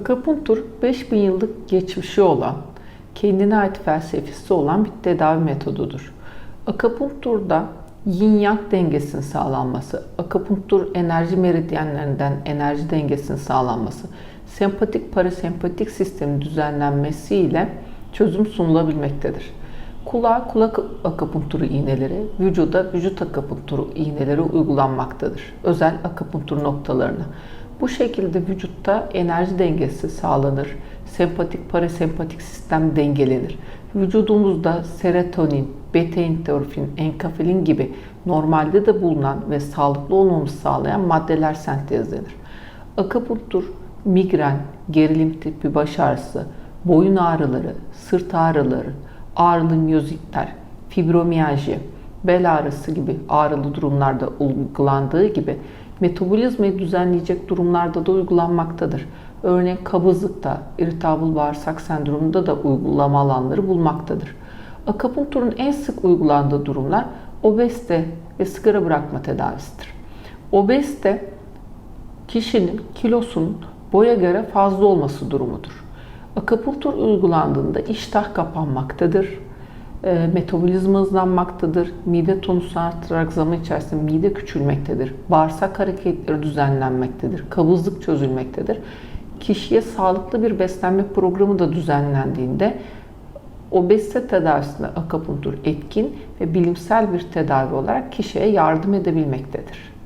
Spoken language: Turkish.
Akupunktur 5000 yıllık geçmişi olan, kendine ait felsefesi olan bir tedavi metodudur. Akupunkturda yin yang dengesinin sağlanması, akupunktur enerji meridyenlerinden enerji dengesinin sağlanması, sempatik parasempatik sistemin düzenlenmesiyle çözüm sunulabilmektedir. Kulağa kulak akupunkturu iğneleri, vücuda vücut akupunkturu iğneleri uygulanmaktadır. Özel akupunktur noktalarına. Bu şekilde vücutta enerji dengesi sağlanır. Sempatik parasempatik sistem dengelenir. Vücudumuzda serotonin, beta endorfin, enkafalin gibi normalde de bulunan ve sağlıklı olmamızı sağlayan maddeler sentezlenir. Akupunktur, migren, gerilim tipi baş ağrısı, boyun ağrıları, sırt ağrıları, ağrılı miyozitler, fibromiyalji, bel ağrısı gibi ağrılı durumlarda uygulandığı gibi metabolizmayı düzenleyecek durumlarda da uygulanmaktadır. Örneğin kabızlıkta, irritable bağırsak sendromunda da uygulama alanları bulmaktadır. Akupunkturun en sık uygulandığı durumlar obezite ve sigara bırakma tedavisidir. Obezite kişinin kilosunun boya göre fazla olması durumudur. Akupunktur uygulandığında iştah kapanmaktadır, e, metabolizma hızlanmaktadır, mide tonusu artarak zaman içerisinde mide küçülmektedir, bağırsak hareketleri düzenlenmektedir, kabızlık çözülmektedir. Kişiye sağlıklı bir beslenme programı da düzenlendiğinde obezite tedavisinde akupunktur etkin ve bilimsel bir tedavi olarak kişiye yardım edebilmektedir.